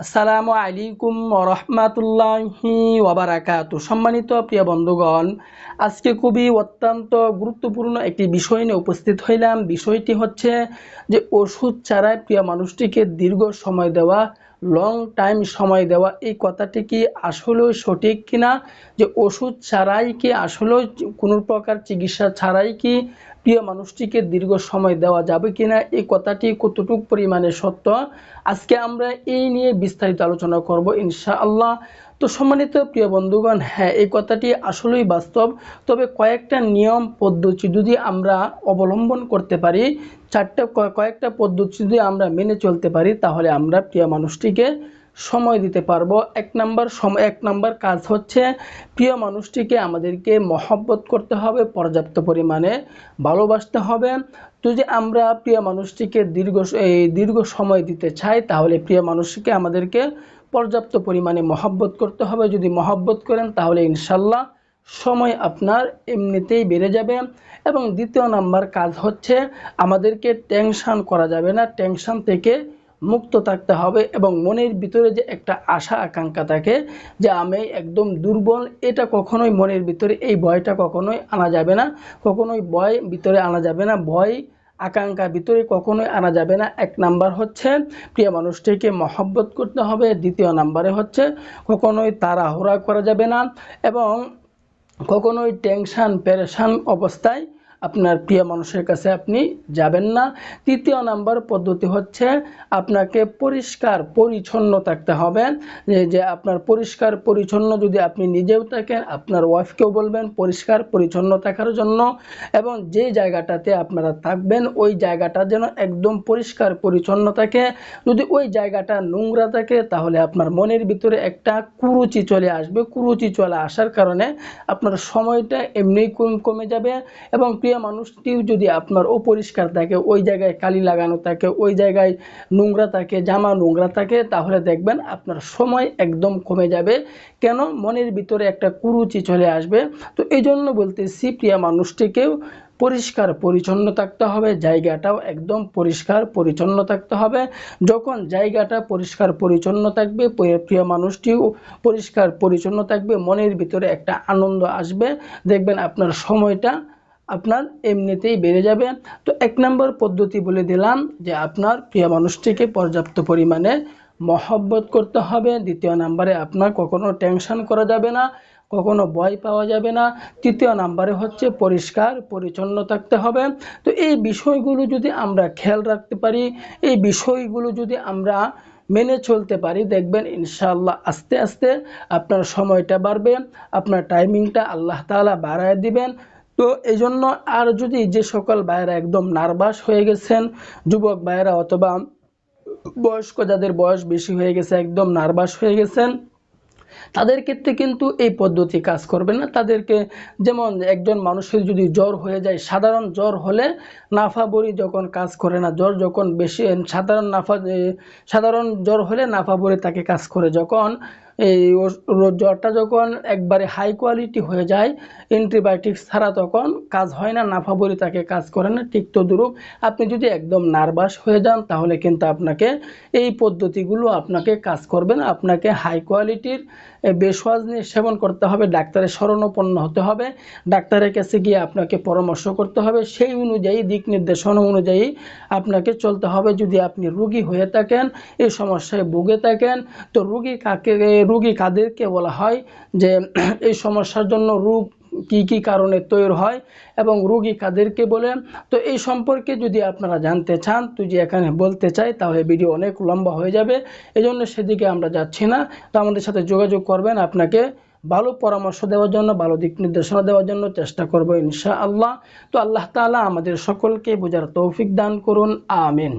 আসসালামু আলাইকুম রহমাতুল্লাহি ওবারাকাতু সম্মানিত প্রিয় বন্ধুগণ, আজকে খুবই অত্যন্ত গুরুত্বপূর্ণ একটি বিষয় নিয়ে উপস্থিত হইলাম। বিষয়টি হচ্ছে যে ওষুধ ছাড়াই প্রিয় মানুষটিকে দীর্ঘ সময় দেওয়া লং টাইম সময় দেওয়া, এই কথাটি কি আসলেও সঠিক কিনা? যে ওষুধ ছাড়াই কি আসলেও কোনো প্রকার চিকিৎসা ছাড়াই কি প্রিয় মানুষটিকে দীর্ঘ সময় দেওয়া যাবে কিনা? এই কথাটি কতটুক পরিমাণে সত্য? আজকে আমরা এই নিয়ে বিস্তারিত আলোচনা করব ইনশাআল্লাহ। তো সম্মানিত প্রিয় বন্ধুগণ হ্যাঁ এই কথাটি আসলেই বাস্তব। তবে কয়েকটা নিয়ম, পদ্ধতি যদি আমরা অবলম্বন করতে পারি, চারটা কয়েকটা পদ্ধতি যদি আমরা মেনে চলতে পারি, তাহলে আমরা প্রিয় মানুষটিকে সময় দিতে পারব। এক নাম্বার সময় এক নাম্বার কাজ হচ্ছে, প্রিয় মানুষটিকে আমাদেরকে মহব্বত করতে হবে, পর্যাপ্ত পরিমাণে ভালোবাসতে হবে। যদি আমরা প্রিয় মানুষটিকে দীর্ঘ, এই দীর্ঘ সময় দিতে চাই, তাহলে প্রিয় মানুষটিকে আমাদেরকে পর্যাপ্ত পরিমাণে মহাব্বত করতে হবে। যদি মহাব্বত করেন, তাহলে ইনশাল্লাহ সময় আপনার এমনিতেই বেড়ে যাবে। এবং দ্বিতীয় নাম্বার কাজ হচ্ছে, আমাদেরকে টেনশান করা যাবে না। টেনশান থেকে মুক্ত থাকতে হবে এবং মনের ভিতরে যে একটা আশা, আকাঙ্ক্ষা থাকে যে আমি একদম দুর্বল, এটা কখনোই মনের ভিতরে, এই ভয়টা কখনোই আনা যাবে না। কখনোই ভয় ভিতরে আনা যাবে না। ভয় আকাঙ্ক্ষা ভিতরে কখনোই আনা যাবে না। এক নাম্বার হচ্ছে প্রিয় মানুষটিকে মহব্বত করতে হবে। দ্বিতীয় নাম্বারে হচ্ছে কখনোই তাড়াহুড়া করা যাবে না এবং কখনোই টেনশান, পেরেশান অবস্থায় আপনার প্রিয় মানুষের কাছে আপনি যাবেন না। তৃতীয় নাম্বার পদ্ধতি হচ্ছে আপনাকে পরিষ্কার পরিচ্ছন্ন থাকতে হবে। যে আপনার পরিষ্কার পরিচ্ছন্ন যদি আপনি নিজেও থাকেন, আপনার ওয়াইফকেও বলবেন পরিষ্কার পরিচ্ছন্ন থাকার জন্য এবং যে জায়গাটাতে আপনারা থাকবেন, ওই জায়গাটা যেন একদম পরিষ্কার পরিচ্ছন্ন থাকে। যদি ওই জায়গাটা নোংরা থাকে, তাহলে আপনার মনের ভিতরে একটা কুরুচি চলে আসবে। কুরুচি চলে আসার কারণে আপনার সময়টা এমনি কমে যাবে এবং প্রিয় মানুষটিও যদি আপনার অপরিষ্কার থাকে, ওই জায়গায় কালি লাগানো থাকে, ওই জায়গায় নোংরা থাকে, জামা নোংরা থাকে, তাহলে দেখবেন আপনার সময় একদম কমে যাবে। কেন? মনের ভিতরে একটা কুরুচি চলে আসবে। তো এই জন্য বলতেছি, প্রিয় মানুষটিকেও পরিষ্কার পরিচ্ছন্ন থাকতে হবে, জায়গাটাও একদম পরিষ্কার পরিচ্ছন্ন থাকতে হবে। যখন জায়গাটা পরিষ্কার পরিচ্ছন্ন থাকবে প্রিয় মানুষটিও পরিষ্কার পরিচ্ছন্ন থাকবে, মনের ভিতরে একটা আনন্দ আসবে। দেখবেন আপনার সময়টা আপনার এমনিতেই বেড়ে যাবে। তো এক নম্বর পদ্ধতি বলে দিলাম যে আপনার প্রিয় মানুষটিকে পর্যাপ্ত পরিমাণে মহব্বত করতে হবে। দ্বিতীয় নাম্বারে আপনার কখনো টেনশন করা যাবে না, কখনো ভয় পাওয়া যাবে না। তৃতীয় নাম্বারে হচ্ছে পরিষ্কার, পরিচ্ছন্ন থাকতে হবে। তো এই বিষয়গুলো যদি আমরা খেয়াল রাখতে পারি, এই বিষয়গুলো যদি আমরা মেনে চলতে পারি, দেখবেন ইনশাআল্লাহ আস্তে আস্তে আপনার সময়টা বাড়বে, আপনার টাইমিংটা আল্লাহ তালা বাড়ায় দিবেন। তো এই জন্য আর যদি যে সকল ভাইয়েরা একদম নার্ভাস হয়ে গেছেন, যুবক ভাইয়েরা অথবা বয়স্ক যাদের বয়স বেশি হয়ে গেছে, একদম নার্ভাস হয়ে গেছেন, তাদের ক্ষেত্রে কিন্তু এই পদ্ধতি কাজ করবে না। তাদেরকে যেমন একজন মানুষের যদি জ্বর হয়ে যায়, সাধারণ জ্বর হলে নাফা বড়ি যখন কাজ করে না, জ্বর যখন বেশি, সাধারণ নাফা সাধারণ জ্বর হলে নাফা বড়ি তাকে কাজ করে। যখন এই জ্বরটা যখন একবারে হাই কোয়ালিটি হয়ে যায় অ্যান্টিবায়োটিক্স ছাড়া তখন কাজ হয় না নাফাবরি তাকে কাজ করে না, ঠিক তদুরূপ আপনি যদি একদম নার্ভাস হয়ে যান, তাহলে কিন্তু আপনাকে এই পদ্ধতিগুলো আপনাকে কাজ করবে না। আপনাকে হাই কোয়ালিটির বেশওয়াজ নিয়ে সেবন করতে হবে, ডাক্তারের শরণাপন্ন হতে হবে। ডাক্তারের কাছে গিয়ে আপনাকে পরামর্শ করতে হবে, সেই অনুযায়ী, দিক নির্দেশনা অনুযায়ী আপনাকে চলতে হবে। যদি আপনি রুগী হয়ে থাকেন এই সমস্যায় ভুগে থাকেন, তো রুগী কাকে রুগী কাদেরকে বলা হয় যে, এই সমস্যার জন্য রোগ কি কি কারণে তৈরি হয় এবং রুগী কাদেরকে বলে। তো এই সম্পর্কে যদি আপনারা জানতে চান, তুই যে এখানে বলতে চাই, তাহলে ভিডিও অনেক লম্বা হয়ে যাবে। এজন্য সেদিকে আমরা যাচ্ছি না। তো আমাদের সাথে যোগাযোগ করবেন। আপনাকে ভালো পরামর্শ দেওয়ার জন্য, ভালো দিক নির্দেশনা দেওয়ার জন্য চেষ্টা করব ইনশা আল্লাহ তো আল্লাহ তালা আমাদের সকলকে বোঝার তৌফিক দান করুন। আমিন।